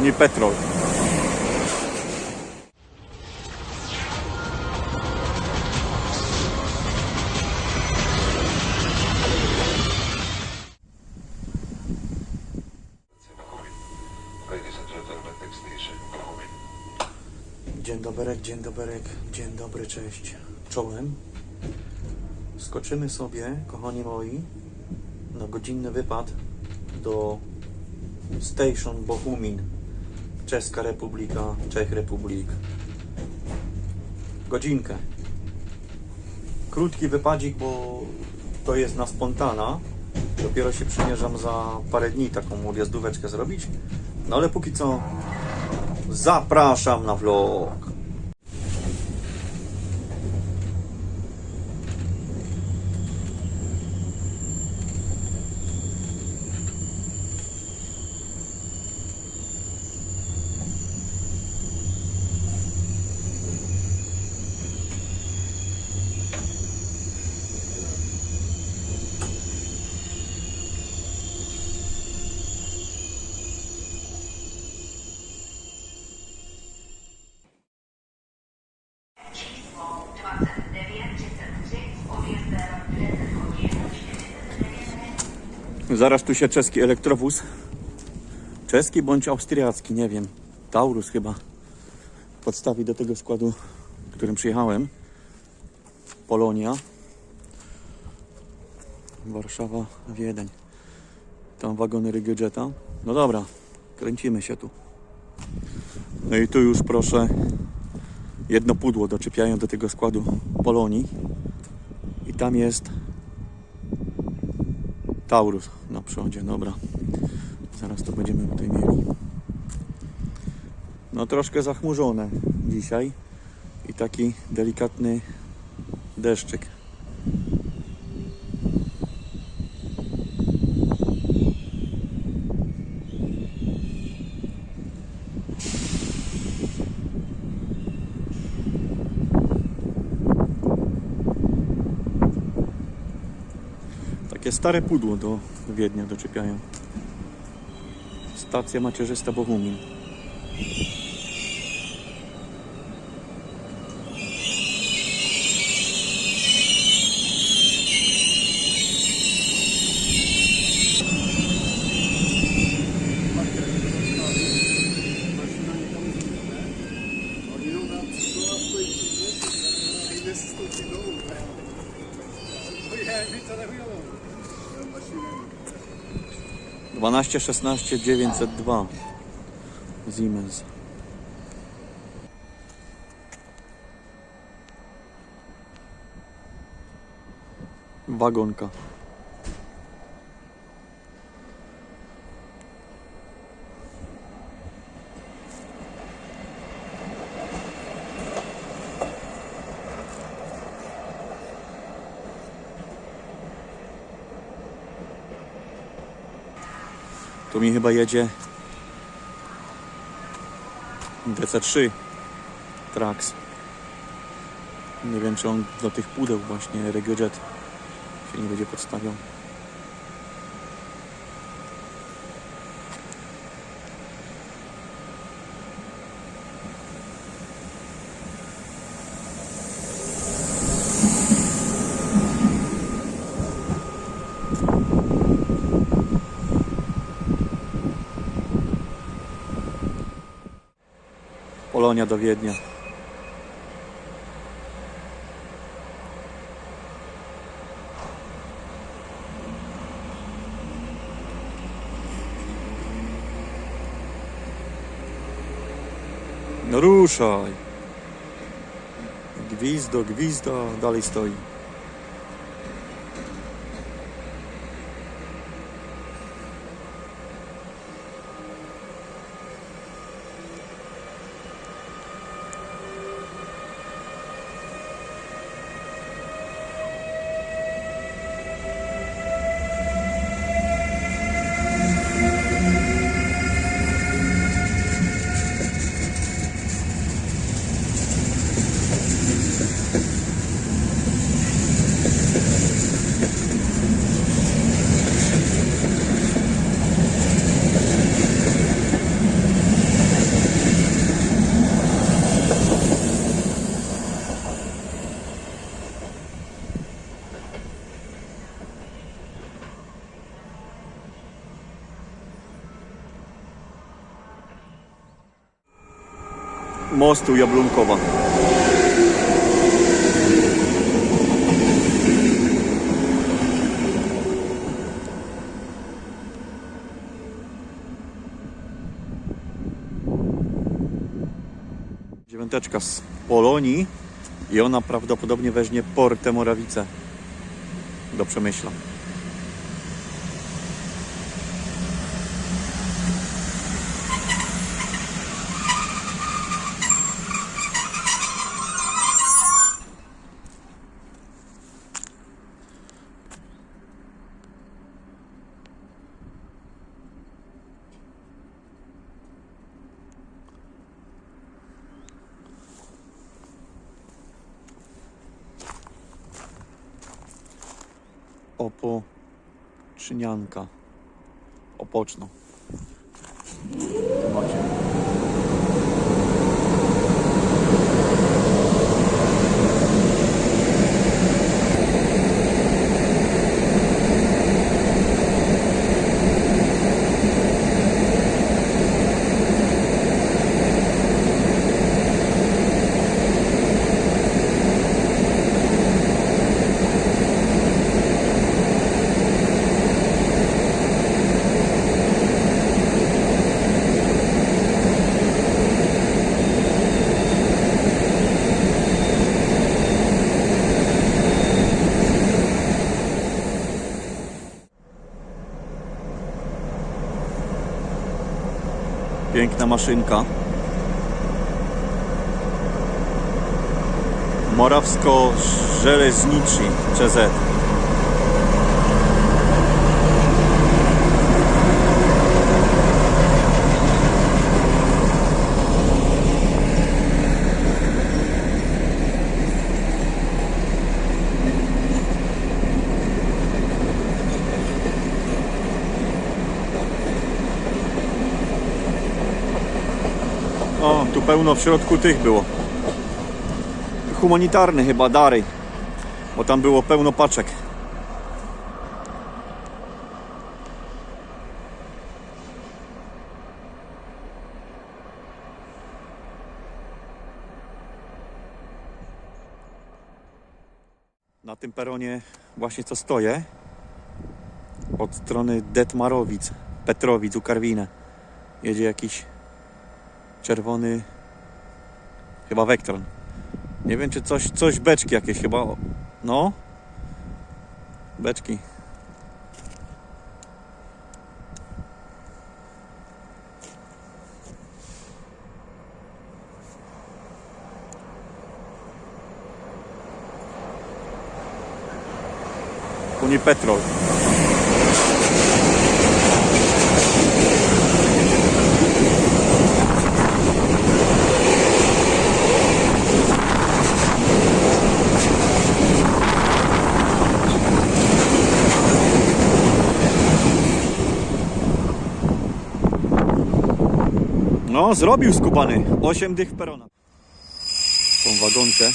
Unipetrol. Dzień dobry, dzień dobry, dzień dobry, cześć. Czołem. Skoczymy sobie, kochani moi, na godzinny wypad do Station Bohumin. Czeska Republika, Czech Republik. Godzinkę. Krótki wypadzik, bo to jest na spontana. Dopiero się przymierzam za parę dni taką odjazdóweczkę zrobić. No ale póki co zapraszam na vlog. Zaraz tu się czeski elektrowóz. Czeski bądź austriacki, nie wiem. Taurus chyba. Podstawi do tego składu, którym przyjechałem. Polonia. Warszawa, Wiedeń. Tam wagony Rygyjeta. No dobra, kręcimy się tu. No i tu już proszę jedno pudło doczepiają do tego składu Polonii. I tam jest Taurus na przodzie, dobra. Zaraz to będziemy tutaj mieli. No troszkę zachmurzone dzisiaj i taki delikatny deszczyk. takie stare pudło do Wiednia doczepiają. Stacja macierzysta Bohumin. Widzę, że chujowo. 12 16 902 Siemens. Wagonka. Tu mi chyba jedzie DC3 Trax. Nie wiem, czy on do tych pudeł właśnie Regiojet się nie będzie podstawiał. Polonia do Wiednia. No ruszaj. Gwizdo, gwizdo, dalej stoi. Mostu Jablunkowa. Dziewiąteczka z Polonii i ona prawdopodobnie weźmie Portę Morawice do Przemyśla. Opoczynianka. Opoczno. Piękna maszynka. Morawsko-Żelezniczy CZ. O, tu pełno w środku tych było. Humanitarny chyba, dary. Bo tam było pełno paczek. Na tym peronie właśnie co stoję. Od strony Detmarowic, Petrowic, u Karwinę. Jedzie jakiś czerwony chyba Vectron. Nie wiem czy coś, coś beczki jakieś chyba. No. Beczki. Unipetrol. Zrobił skubany. 8 dych perona. Tą wagonkę.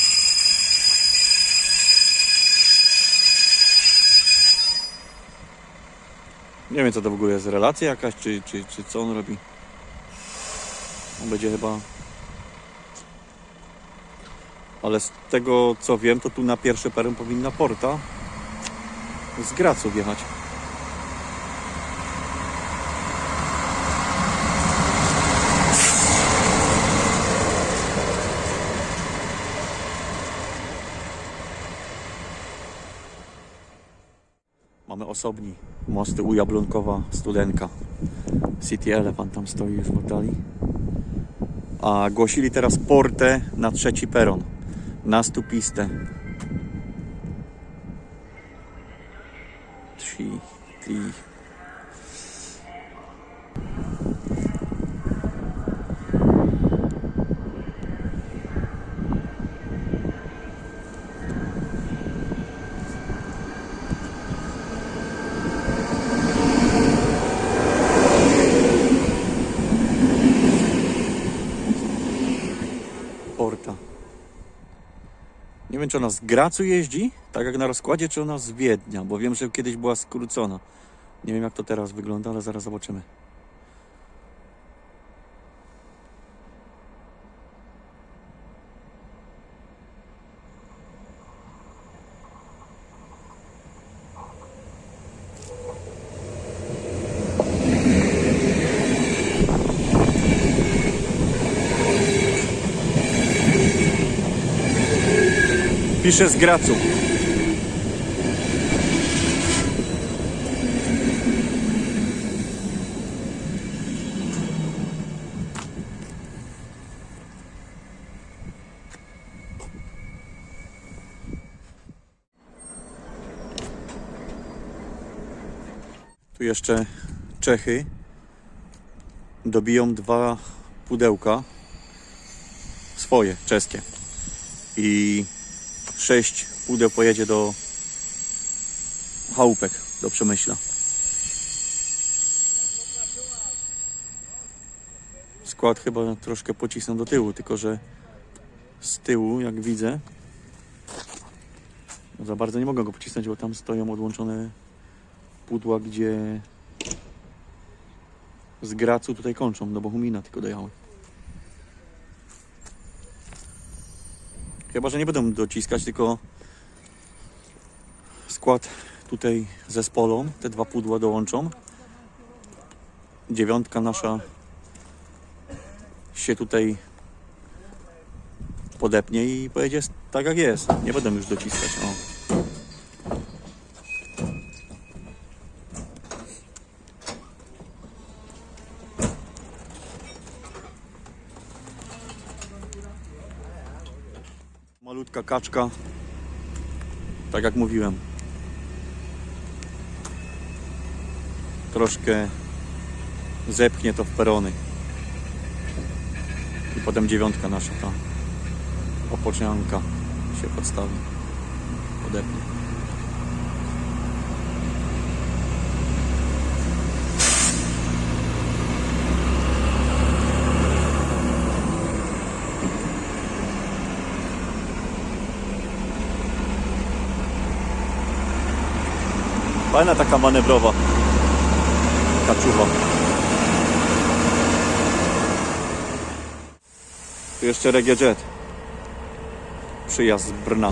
Nie wiem co to w ogóle jest, relacja jakaś, czy, czy, czy co on robi. On będzie chyba... Ale z tego co wiem, to tu na pierwszy peron powinna porta z Gracu wjechać. Osobni mosty u Jablonkowa Studenka. City Elephant tam stoi już w oddali. A głosili teraz portę na trzeci peron. Na stupistę. Trzy, trzy. Porta. Nie wiem, czy ona z Gracu jeździ, tak jak na rozkładzie, czy ona z Wiednia, bo wiem, że kiedyś była skrócona. Nie wiem, jak to teraz wygląda, ale zaraz zobaczymy. Pisze z Gracu. Tu jeszcze Czechy dobiją dwa pudełka swoje, czeskie. I sześć pudeł pojedzie do chałupek, do Przemyśla. Skład chyba troszkę pocisnął do tyłu, tylko że z tyłu, jak widzę, no za bardzo nie mogę go pocisnąć, bo tam stoją odłączone pudła, gdzie z Gracu tutaj kończą, do Bohumina tylko dojały. Chyba, że nie będą dociskać, tylko skład tutaj zespolą, te dwa pudła dołączą. Dziewiątka nasza się tutaj podepnie i pojedzie tak jak jest. Nie będą już dociskać. O. Malutka kaczka. Tak jak mówiłem. Troszkę zepchnie to w perony. I potem dziewiątka nasza ta opocznianka się podstawi. Podepnie. Fajna taka manewrowa kaczuwa. Tu jeszcze Regie Jet. Przyjazd z Brna.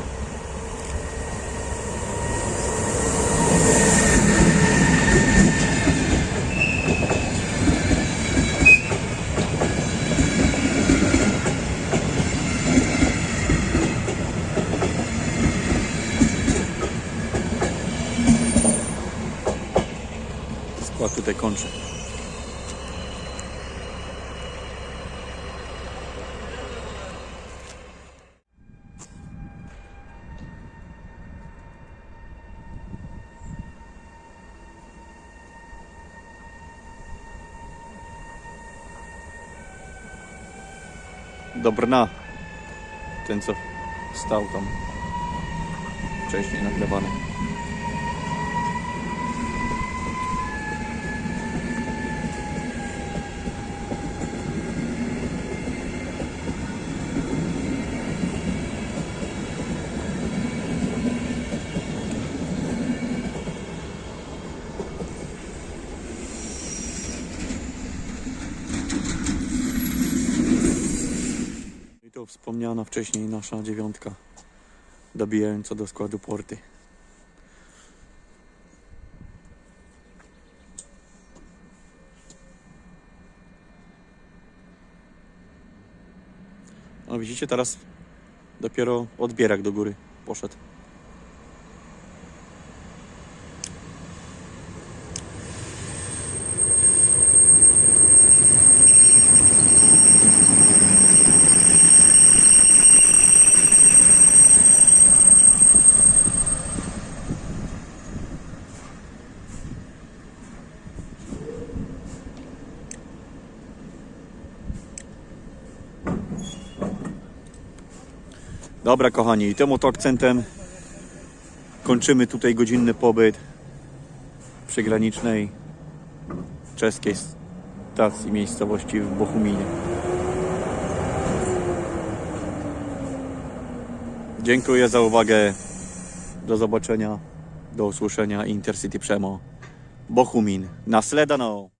Skład tutaj kończy. Do. Ten co stał tam wcześniej nagrywany. Wspomniana wcześniej nasza dziewiątka dobijająca do składu porty. No widzicie teraz dopiero odbierak do góry poszedł. Dobra, kochani, i tym oto akcentem kończymy tutaj godzinny pobyt w przygranicznej czeskiej stacji miejscowości w Bochuminie. Dziękuję za uwagę. Do zobaczenia, do usłyszenia. Intercity Przemo. Bochumin. Nasledano.